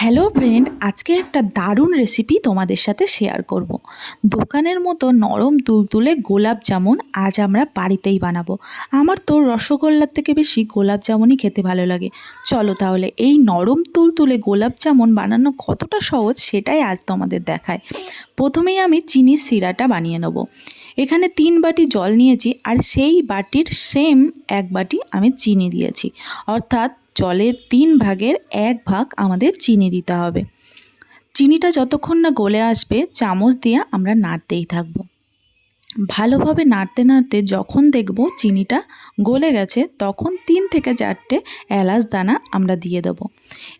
Hello friend, আজকে একটা দারুণ রেসিপি তোমাদের সাথে শেয়ার করব। দোকানের মতো নরম তুলতুলে গোলাপ জামুন আজ আমরা বাড়িতেই বানাবো। আমার তো রসগোল্লার থেকে বেশি গোলাপ জামুনই খেতে ভালো লাগে। চলো তাহলে এই নরম তুলতুলে গোলাপ জামুন বানানো কতটা সহজ সেটাই আজ তোমাদের দেখায়। প্রথমেই আমি চিনির সিরাটা বানিয়ে নেব। এখানে তিন বাটি জল নিয়েছি আর সেই বাটির সেম এক বাটি আমি চিনি দিয়েছি। অর্থাৎ জলের তিন ভাগের এক ভাগ আমাদের চিনি দিতে হবে। চিনিটা যতক্ষণ না গলে আসবে, চামচ দিয়ে আমরা নাড়তেই থাকব। ভালোভাবে নাড়তে নাড়তে যখন দেখব চিনিটা গলে গেছে, তখন তিন থেকে চারটে এলাচ দানা আমরা দিয়ে দেবো।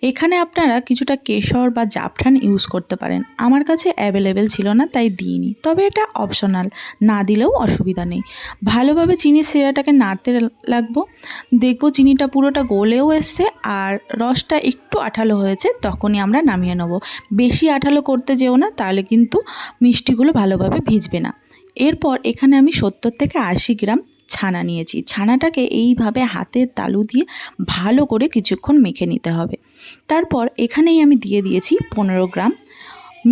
এখানে আপনারা কিছুটা কেশর বা জাফরান ইউজ করতে পারেন। আমার কাছে অ্যাভেলেবেল ছিল না, তাই দিইনি। তবে এটা অপশনাল না দিলেও অসুবিধা নেই। ভালোভাবে চিনির সিরাটাকে নাড়তে লাগবো। দেখব চিনিটা পুরোটা গলেও এসছে আর রসটা একটু আঠালো হয়েছে, তখনই আমরা নামিয়ে নেব। বেশি আঠালো করতে যেও না, তাহলে কিন্তু মিষ্টিগুলো ভালোভাবে ভিজবে না। এরপর এখানে আমি সত্তর থেকে আশি গ্রাম ছানা নিয়েছি। ছানাটাকে এইভাবে হাতের তালু দিয়ে ভালো করে কিছুক্ষণ মেখে নিতে হবে। তারপর এখানেই আমি দিয়ে দিয়েছি পনেরো গ্রাম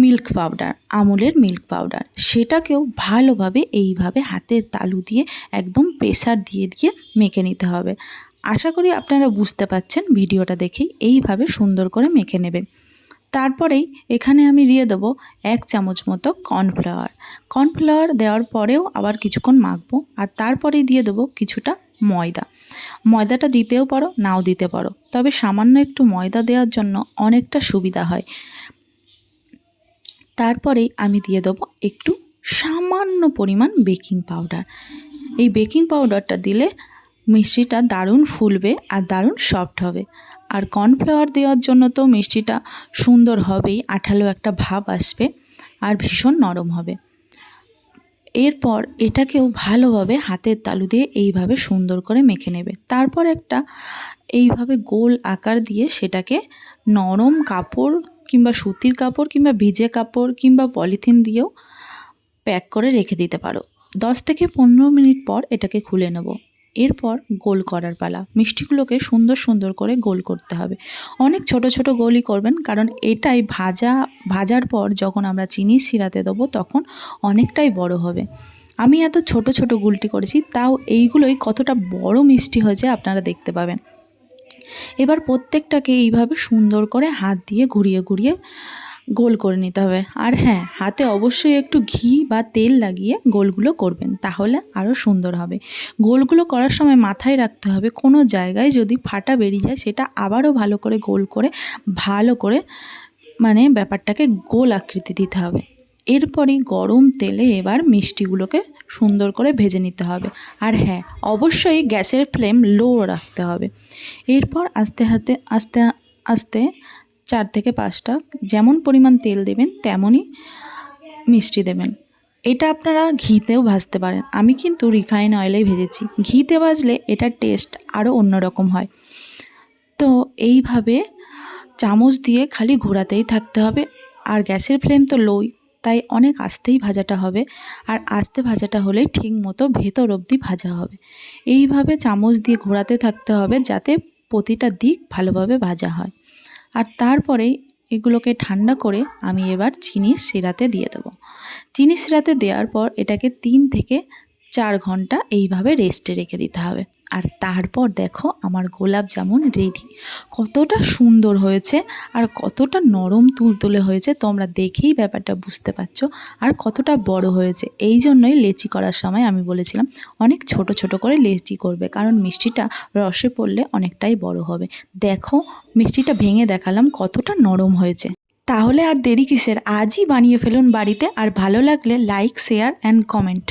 মিল্ক পাউডার, আমুলের মিল্ক পাউডার। সেটাকেও ভালোভাবে এইভাবে হাতের তালু দিয়ে একদম প্রেসার দিয়ে দিয়ে মেখে নিতে হবে। আশা করি আপনারা বুঝতে পাচ্ছেন ভিডিওটা দেখেই এইভাবে সুন্দর করে মেখে নেবেন। তারপরেই এখানে আমি দিয়ে দেবো এক চামচ মতো কর্নফ্লাওয়ার। কর্নফ্লাওয়ার দেওয়ার পরেও আবার কিছুক্ষণ মাখবো আর তারপরেই দিয়ে দেবো কিছুটা ময়দা। ময়দাটা দিতেও পারো, নাও দিতে পারো। তবে সামান্য একটু ময়দা দেওয়ার জন্য অনেকটা সুবিধা হয়। তারপরেই আমি দিয়ে দেবো একটু সামান্য পরিমাণ বেকিং পাউডার। এই বেকিং পাউডারটা দিলে মিষ্টিটা দারুণ ফুলবে আর দারুণ সফট হবে। আর কর্নফ্লাওয়ার দেওয়ার জন্য তো মিষ্টিটা সুন্দর হবেই, আঠালো একটা ভাব আসবে আর ভীষণ নরম হবে। এরপর এটাকেও ভালোভাবে হাতের তালু দিয়ে এইভাবে সুন্দর করে মেখে নেবে। তারপর একটা এইভাবে গোল আকার দিয়ে সেটাকে নরম কাপড় কিংবা সুতির কাপড় কিংবা ভিজে কাপড় কিংবা পলিথিন দিয়েও প্যাক করে রেখে দিতে পারো। দশ থেকে পনেরো মিনিট পর এটাকে খুলে নেব। এরপর গোল করার পালা। মিষ্টিগুলোকে সুন্দর সুন্দর করে গোল করতে হবে। অনেক ছোট ছোট গোলই করবেন, কারণ এটাই ভাজা, ভাজার পর যখন আমরা চিনি শিরাতে দেবো তখন অনেকটাই বড় হবে। আমি এত ছোট ছোট গুলটি করেছি, তাও এইগুলোই কতটা বড় মিষ্টি হয়েছে আপনারা দেখতে পাবেন। এবার প্রত্যেকটাকে এইভাবে সুন্দর করে হাত দিয়ে ঘুরিয়ে ঘুরিয়ে গোল করে নিতে হবে। আর হ্যাঁ হাতে অবশ্যই একটু ঘি বা তেল লাগিয়ে গোলগুলো করবেন, তাহলে আরও সুন্দর হবে। গোলগুলো করার সময় মাথায় রাখতে হবে, কোনো জায়গায় যদি ফাটা বেরিয়ে যায়, সেটা আবারও ভালো করে গোল করে, ভালো করে মানে ব্যাপারটাকে গোল আকৃতি দিতে হবে। এরপরই গরম তেলে এবার মিষ্টিগুলোকে সুন্দর করে ভেজে নিতে হবে। আর হ্যাঁ অবশ্যই গ্যাসের ফ্লেম লো রাখতে হবে। এরপর আস্তে হাতে, আস্তে আস্তে চার থেকে পাঁচটা। যেমন পরিমাণ তেল দেবেন, তেমনই মিষ্টি দেবেন। এটা আপনারা ঘিতেও ভাজতে পারেন। আমি কিন্তু রিফাইন অয়েলেই ভেজেছি। ঘিতে ভাজলে এটার টেস্ট আরও অন্যরকম হয়। তো এইভাবে চামচ দিয়ে খালি ঘোরাতেই থাকতে হবে। আর গ্যাসের ফ্লেম তো লোই তাই অনেক আস্তেই ভাজাটা হবে। আর আস্তে ভাজাটা হলে ঠিক মতো ভেতর অবধি ভাজা হবে। এইভাবে চামচ দিয়ে ঘোরাতে থাকতে হবে যাতে প্রতিটা দিক ভালোভাবে ভাজা হয়। আর তারপরেই এগুলোকে ঠান্ডা করে আমি এবার চিনি সিরাতে দিয়ে দেবো। চিনি সিরাতে দেওয়ার পর এটাকে তিন থেকে চার ঘণ্টা এইভাবে রেস্টে রেখে দিতে হবে। আর তারপর দেখো আমার গোলাপ জামুন রেডি কতটা সুন্দর হয়েছে আর কতটা নরম তুলতুলে হয়েছে, তোমরা দেখেই ব্যাপারটা বুঝতে পারছ। আর কতটা বড় হয়েছে, এই জন্যই লেচি করার সময় আমি বলেছিলাম, অনেক ছোট ছোট করে লেচি করবে, কারণ মিষ্টিটা রসে পড়লে অনেকটাই বড় হবে। দেখো, মিষ্টিটা ভেঙে দেখালাম কতটা নরম হয়েছে। তাহলে আর দেরি কিসের? আজই বানিয়ে ফেলুন বাড়িতে, আর ভালো লাগলে লাইক শেয়ার অ্যান্ড কমেন্ট